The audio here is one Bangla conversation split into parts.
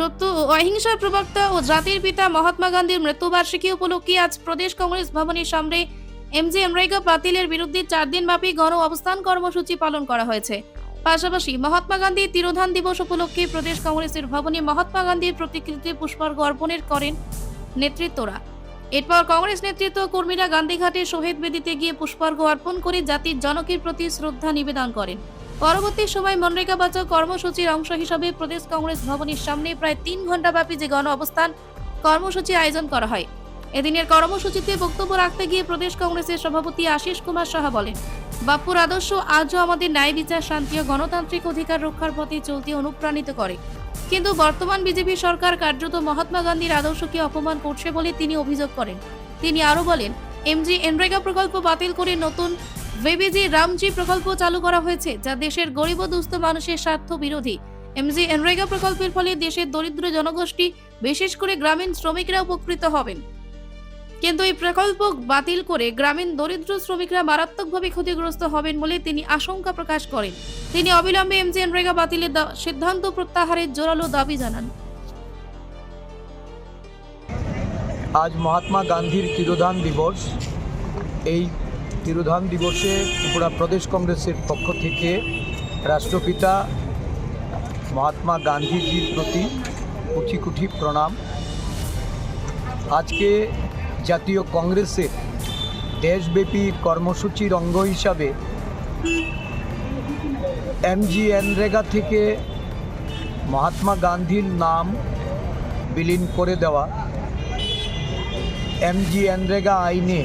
সত্য অহিংসার প্রবক্তা ও জাতির পিতা মহাত্মা গান্ধীর মৃত্যুবার্ষিকী উপলক্ষে আজ প্রদেশ কংগ্রেস ভবনের সামনে এমজি এমরাইগা পাতিলের বিরুদ্ধে চার দিনব্যাপী গণ অবস্থান কর্মসূচি পালন করা হয়েছে। পাশাপাশি মহাত্মা গান্ধী তিরোধান দিবস উপলক্ষে প্রদেশ কংগ্রেসের ভবনে মহাত্মা গান্ধীর প্রতিকৃতিতে পুষ্পার্ঘ অর্পণের করেন নেতৃত্বরা। এরপর কংগ্রেস নেতৃত্ব কর্মীরা গান্ধীঘাটে শহীদ বেদিতে গিয়ে পুষ্পার্ঘ অর্পণ করে জাতির জনকের প্রতি শ্রদ্ধা নিবেদন করেন। পরবর্তী সময় মনরেগা বাঁচাও কর্মসূচির অংশ হিসাবে প্রদেশ কংগ্রেস ভবনের সামনে প্রায় তিন ঘণ্টা ব্যাপী যে গণ অবস্থান কর্মসূচি আয়োজন করা হয়। এদিনের কর্মসূচিতে বক্তব্য রাখতে গিয়ে প্রদেশ কংগ্রেসের সভাপতি আশিস কুমার সাহা বলেন, বাপুর আদর্শ আজও আমাদের ন্যায় বিচার, শান্তি ও গণতান্ত্রিক অধিকার রক্ষার পথে চলতে অনুপ্রাণিত করে। কিন্তু বর্তমান বিজেপি সরকার কার্যত মহাত্মা গান্ধীর আদর্শকে অপমান করছে বলে তিনি অভিযোগ করেন। তিনি আরও বলেন, এমজি এনরেগা প্রকল্প বাতিল করে নতুন ভেবিজি রামজি প্রকল্প চালু করা হয়েছে, যা দেশের গরিব দুস্থ মানুষের স্বার্থ বিরোধী। এমজি এনরেগা প্রকল্পের ফলে দেশের দরিদ্র জনগোষ্ঠী, বিশেষ করে গ্রামীণ শ্রমিকরা উপকৃত হবেন। কিন্তু এই প্রকল্প বাতিল করে গ্রামীণ দরিদ্র শ্রমিকরা মারাত্মকভাবে ক্ষতিগ্রস্ত হবেন বলে তিনি আশঙ্কা প্রকাশ করেন। তিনি অবিলম্বে এমজি এনরেগা বাতিলের সিদ্ধান্ত প্রত্যাহারের জোরালো দাবি জানান। আজ মহাত্মা গান্ধীর তিরোধান দিবস। এই তিরোধান দিবসে ত্রিপুরা প্রদেশ কংগ্রেসের পক্ষ থেকে রাষ্ট্রপিতা মহাত্মা গান্ধীজির প্রতি কুঠি কুঠি প্রণাম। আজকে জাতীয় কংগ্রেসের দেশব্যাপী কর্মসূচির অঙ্গ হিসাবে এমজি এনরেগা থেকে মহাত্মা গান্ধীর নাম বিলীন করে দেওয়া এমজি এনরেগা আইনে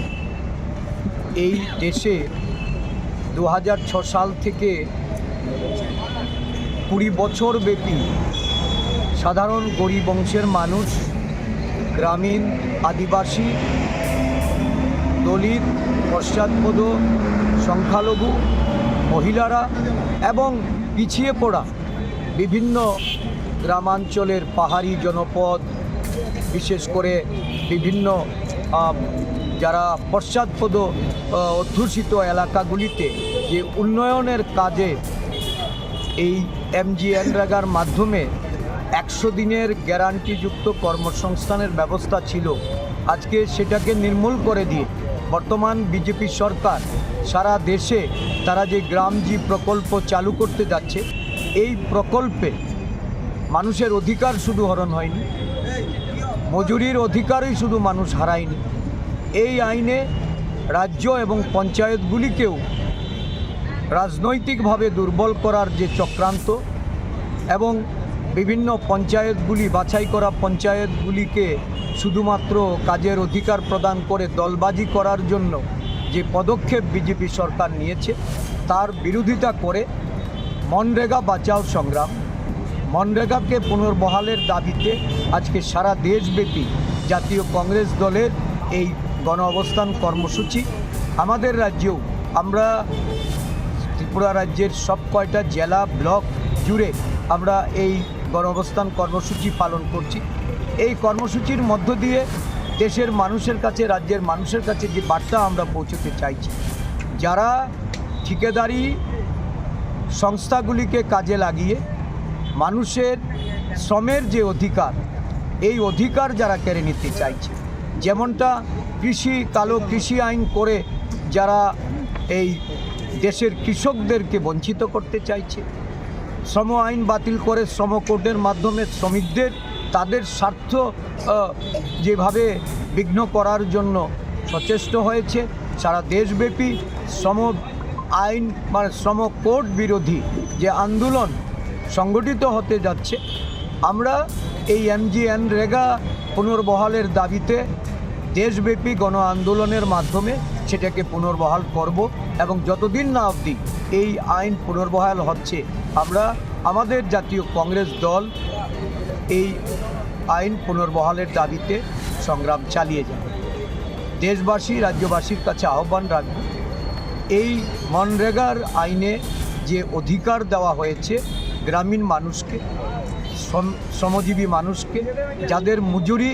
এই দেশে দু সাল থেকে কুড়ি বছর ব্যাপী সাধারণ গরিব অংশের মানুষ, গ্রামীণ, আদিবাসী, দলিত, পশ্চাৎপদ, সংখ্যালঘু, মহিলারা এবং পিছিয়ে পড়া বিভিন্ন গ্রামাঞ্চলের পাহাড়ি জনপদ, বিশেষ করে বিভিন্ন যারা পশ্চাৎপদ অধ্যুষিত এলাকাগুলিতে যে উন্নয়নের কাজে এই এমজিএন রেগার মাধ্যমে একশো দিনের গ্যারান্টিযুক্ত কর্মসংস্থানের ব্যবস্থা ছিল, আজকে সেটাকে নির্মূল করে দিয়ে বর্তমান বিজেপি সরকার সারা দেশে তারা যে গ্রামজি প্রকল্প চালু করতে যাচ্ছে, এই প্রকল্পে মানুষের অধিকার শুধু হরণ হয়নি, মজুরির অধিকারই শুধু মানুষ হারায়নি। এই আইনে রাজ্য এবং পঞ্চায়েতগুলিকেও রাজনৈতিকভাবে দুর্বল করার যে চক্রান্ত এবং বিভিন্ন পঞ্চায়েতগুলি, বাছাই করা পঞ্চায়েতগুলিকে শুধুমাত্র কাজের অধিকার প্রদান করে দলবাজি করার জন্য যে পদক্ষেপ বিজেপি সরকার নিয়েছে, তার বিরোধিতা করে মনরেগা বাঁচাও সংগ্রাম। মনরেগাকে পুনর্বহালের দাবিতে আজকে সারা দেশব্যাপী জাতীয় কংগ্রেস দলের এই গণ অবস্থান কর্মসূচি। আমাদের রাজ্যেও আমরা ত্রিপুরা রাজ্যের সব কয়টা জেলা, ব্লক জুড়ে আমরা এই গণঅবস্থান কর্মসূচি পালন করছি। এই কর্মসূচির মধ্য দিয়ে দেশের মানুষের কাছে, রাজ্যের মানুষের কাছে যে বার্তা আমরা পৌঁছতে চাইছি, যারা ঠিকাদারি সংস্থাগুলিকে কাজে লাগিয়ে মানুষের শ্রমের যে অধিকার, এই অধিকার যারা কেড়ে নিতে চাইছে, যেমনটা কৃষি কালো কৃষি আইন করে যারা এই দেশের কৃষকদেরকে বঞ্চিত করতে চাইছে, শ্রম আইন বাতিল করে শ্রম কোডের মাধ্যমে শ্রমিকদের তাদের স্বার্থ যেভাবে বিঘ্ন করার জন্য সচেষ্ট হয়েছে, সারা দেশব্যাপী শ্রম আইন মানে শ্রম কোড বিরোধী যে আন্দোলন সংগঠিত হতে যাচ্ছে, আমরা এই এমজিএন রেগা পুনর্বহালের দাবিতে দেশব্যাপী গণ আন্দোলনের মাধ্যমে সেটাকে পুনর্বহাল করব এবং যতদিন না অবধি এই আইন পুনর্বহাল হচ্ছে, আমরা আমাদের জাতীয় কংগ্রেস দল এই আইন পুনর্বহালের দাবিতে সংগ্রাম চালিয়ে যাব। দেশবাসী, রাজ্যবাসীর কাছে আহ্বান রাখব, এই মনরেগার আইনে যে অধিকার দেওয়া হয়েছে গ্রামীণ মানুষকে শ্রমজীবী মানুষকে, যাদের মজুরি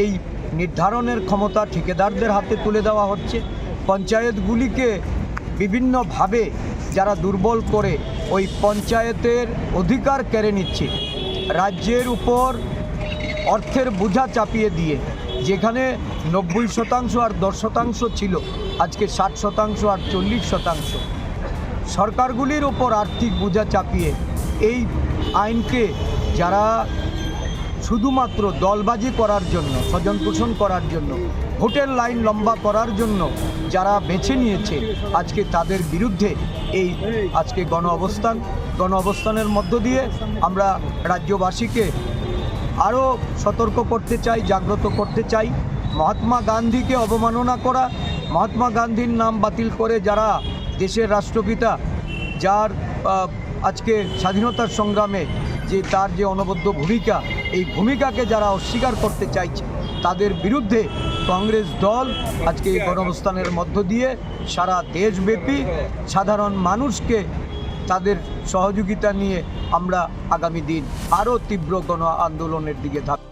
এই নির্ধারণের ক্ষমতা ঠিকাদারদের হাতে তুলে দেওয়া হচ্ছে। পঞ্চায়েতগুলিকে বিভিন্নভাবে যারা দুর্বল করে ওই পঞ্চায়েতের অধিকার কেড়ে নিচ্ছে। রাজ্যের উপর অর্থের বোঝা চাপিয়ে দিয়ে, যেখানে নব্বই শতাংশ আর দশ শতাংশ ছিল, আজকে ষাট শতাংশ আর চল্লিশ শতাংশ। সরকারগুলির ওপর আর্থিক বোঝা চাপিয়ে এই আইনকে যারা শুধুমাত্র দলবাজি করার জন্য, স্বজন পোষণ করার জন্য, ভোটের লাইন লম্বা করার জন্য যারা বেছে নিয়েছে আজকে তাদের বিরুদ্ধে এই আজকে গণ অবস্থান, গণ অবস্থানের মধ্য দিয়ে আমরা রাজ্যবাসীকে আরও সতর্ক করতে চাই, জাগ্রত করতে চাই। মহাত্মা গান্ধীকে অবমাননা করা, মহাত্মা গান্ধীর নাম বাতিল করে যারা দেশের রাষ্ট্রপিতা, যার আজকে স্বাধীনতার সংগ্রামে যে তার যে অনবদ্য ভূমিকা এই ভূমিকাকে যারা অস্বীকার করতে চাইছে, তাদের বিরুদ্ধে কংগ্রেস দল আজকে এই গণঅবস্থানের মধ্য দিয়ে সারা দেশব্যাপী সাধারণ মানুষকে তাদের সহযোগিতা নিয়ে আমরা আগামী দিন আরও তীব্র গণ আন্দোলনের দিকে ধাপ